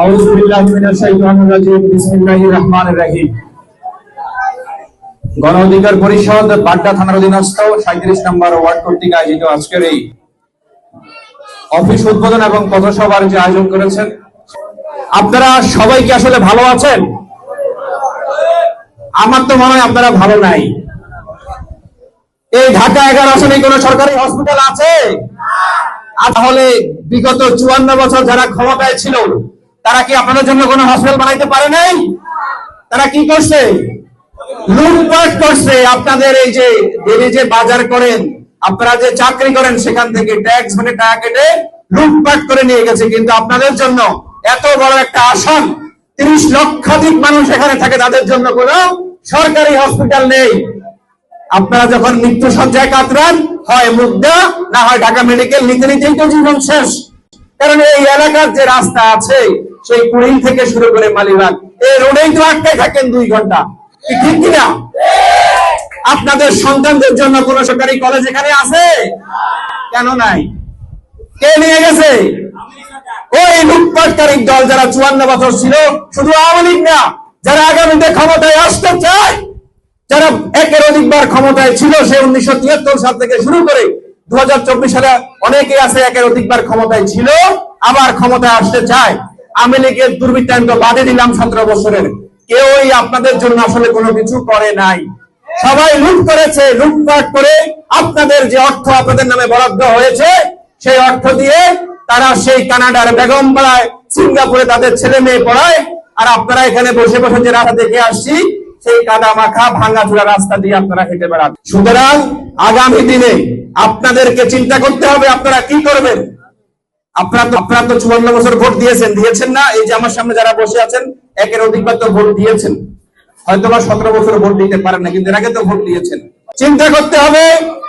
আউযু বিল্লাহি মিনাশ শাইতানির রাজিম, বিসমিল্লাহির রহমানির রহিম। গণ অধিকার পরিষদ, বাড্ডা থানার অধীনস্থ সাঁত্রিশ নম্বর ওয়ার্ড কর্তৃক আয়োজিত আজকের এই অফিস উদ্বোধন এবং পথসভার যে আয়োজন করেছেন, আপনারা সবাই কি আসলে ভালো আছেন? আমার তো মনে হয় আপনারা ভালো নাই। এই ঢাকা এগারো আসনে কোনো সরকারি হসপিটাল আছে? তাহলে বিগত চুয়ান্ন বছর যারা ক্ষমতায় ছিল তারা কি আপনাদের জন্য কোনো হসপিটাল বানাইতে পারে নাই? তারা কি করছে? লুটপাট করছে। আপনাদের এই যে ডেলি যে বাজার করেন, আপনারা যে চাকরি করেন, সেখান থেকে ট্যাক্স মানে টাকা কেটে লুটপাট করে নিয়ে গেছে। কিন্তু আপনাদের জন্য এত বড় একটা আসন, তিরিশ লক্ষাধিক মানুষ এখানে থাকে, তাদের জন্য কোনো সরকারি হসপিটাল নেই। আপনারা যখন মৃত্যু সজ্জায় কাতরান, হয় মুগ্ধা না হয় ঢাকা মেডিকেল নিতে নিতেই তো জীবন শেষ। কারণ এই এলাকার যে রাস্তা আছে সেই কুড়িল থেকে শুরু করে মালিবাগ। এই রোডেই তো আটকায় থাকেন দুই ঘণ্টা। ঠিক কিনা? আপনাদের সন্তানদের জন্য কোন সরকারি কলেজ এখানে আছে? কেন নাই? কে নিয়ে গেছে? ওই লুটপাটকারী দল যারা চুয়ান্ন বছর ছিল, শুধু আওয়ামী লীগ না, যারা আগামীতে ক্ষমতায় আসতে চায়, যারা একের অধিকবার ক্ষমতায় ছিল সে উনিশশো তিয়াত্তর সাল থেকে শুরু করে দু হাজার চব্বিশ সালে অনেকে আছে একের অধিকবার ক্ষমতায় ছিল, আবার ক্ষমতায় আসতে চায়। আওয়ামী লীগের দুর্বৃত্তান্ত বাদে দিলাম সতেরো বছরের। কেউই আপনাদের জন্য আসলে কোনো কিছু করে নাই। সবাই লুট করেছে, লুটপাট করে আপনাদের যে অর্থ আপনাদের নামে বরাদ্দ হয়েছে, সেই অর্থ দিয়ে তারা সেই কানাডার বেগম পাড়ায় সিঙ্গাপুরে তাদের ছেলে মেয়ে পড়ায়, আর আপনারা এখানে বসে বসে যে রাস্তা দেখে আসছি, সেই কাদা মাখা ভাঙা চূড়া রাস্তা দিয়ে আপনারা হেঁটে বেড়ান সুতরাং আগামী দিনে আপনাদেরকে চিন্তা করতে হবে, আপনারা কি করবেন? আপনারা তো আপনারা তো চুয়ান্ন বছর ভোট দিয়েছেন। দিয়েছেন না, এই যে আমার সামনে যারা বসে আছেন, একের অধিকবার তো ভোট দিয়েছেন। হয়তো বা সতেরো বছর ভোট দিতে পারেন না, কিন্তু এর আগে তো ভোট দিয়েছেন। চিন্তা করতে হবে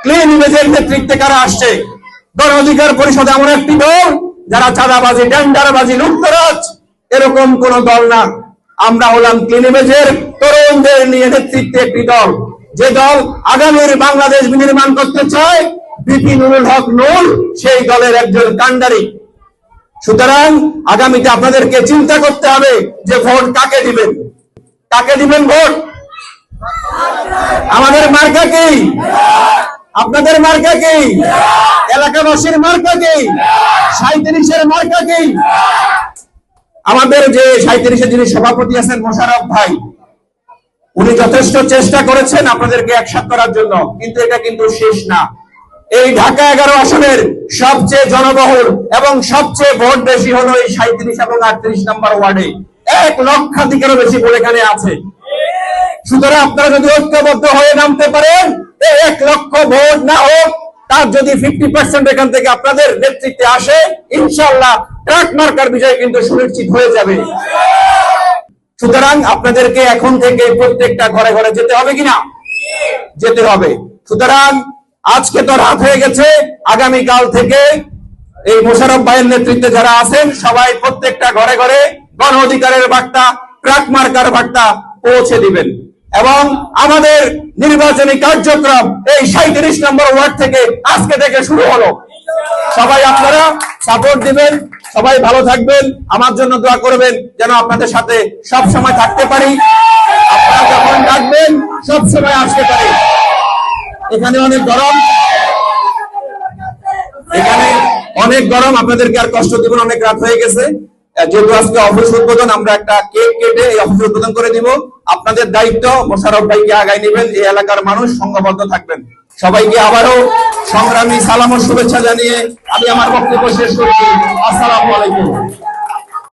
ক্লিন ইমেজের নেতৃত্বে কারা আসছে? গণ অধিকার পরিষদ এমন একটি দল, যারা চাঁদাবাজি, টেন্ডারবাজি, লুটতরাজ, এরকম কোন দল না। আমরা হলাম ক্লিন ইমেজের তরুণদের নিয়ে নেতৃত্বে একটি দল। যে দল আগামীর বাংলাদেশ বিনির্মাণ করতে চায় বিপি নুরুল হক নুর, সেই দলের একজন কান্ডারি সুতরাং আগামীতে আপনাদেরকে চিন্তা করতে হবে যে ভোট কাকে দিবেন? কাকে দিবেন ভোট? আমাদের মার্কা কি? আপনাদের মার্কা কি? এলাকাবাসীর মার্কা কি? সাঁত্রিশের মার্কা কি? আমাদের যে সাঁত্রিশের যিনি সভাপতি আছেন মোশারফ ভাই, উনি যথেষ্ট চেষ্টা করেছেন আপনাদেরকে একসাথ করার জন্য, কিন্তু এটা কিন্তু শেষ না। এই ঢাকা এগারো আসনের সবচেয়ে জনবহুল এবং সবচেয়ে ভোট বেশি হলো এই সাঁত্রিশ এবং আটত্রিশ নম্বর ওয়ার্ডে। এক লক্ষাধিকেরও বেশি ভোট এখানে আছে। সুতরাং আপনারা যদি ঐক্যবদ্ধ হয়ে নামতে পারেন এক লক্ষ ভোট না হোক, তার যদি ফিফটি পার্সেন্ট এখান থেকে আপনাদের নেতৃত্বে আসে ইনশাল্লাহ ট্রাক মার্কার বিষয় কিন্তু সুনিশ্চিত হয়ে যাবে। সুতরাং আপনাদেরকে এখন থেকে প্রত্যেকটা ঘরে ঘরে যেতে হবে কিনা? যেতে হবে। সুতরাং আজকে তো রাত হয়ে গেছে। আগামীকাল থেকে এই মোশারফ ভাইয়ের নেতৃত্বে যারা আছেন, সবাই প্রত্যেকটা ঘরে ঘরে গণ অধিকারের বার্তা, ট্রাক মার্কার বার্তা পৌঁছে দিবেন। এবং আমাদের নির্বাচনী কার্যক্রম এই সাঁত্রিশ নম্বর ওয়ার্ড থেকে আজকে থেকে শুরু হলো। সবাই আপনারা সাপোর্ট দিবেন, সবাই ভালো থাকবেন, আমার জন্য দোয়া করবেন, যেন আপনাদের সাথে সব সময় থাকতে পারি। আপনারা যখন ডাকবেন সব সময় আসতে পারি। এখানে অনেক গরম। এখানে অনেক গরম, আপনাদেরকে আর কষ্ট দিব অনেক রাত হয়ে গেছে। যেহেতু আজকে অফিস উদ্বোধন, আমরা একটা কেক কেটে এই অফিস উদ্বোধন করে দিব। আপনাদের দায়িত্ব মোশারফ ভাইকে আগায় নেবেন, এই এলাকার মানুষ সংঘবদ্ধ থাকবেন। সবাইকে আবারও সংগ্রামী সালাম ও শুভেচ্ছা জানিয়ে আমি আমার বক্তব্য শেষ করছি। আসসালামু আলাইকুম।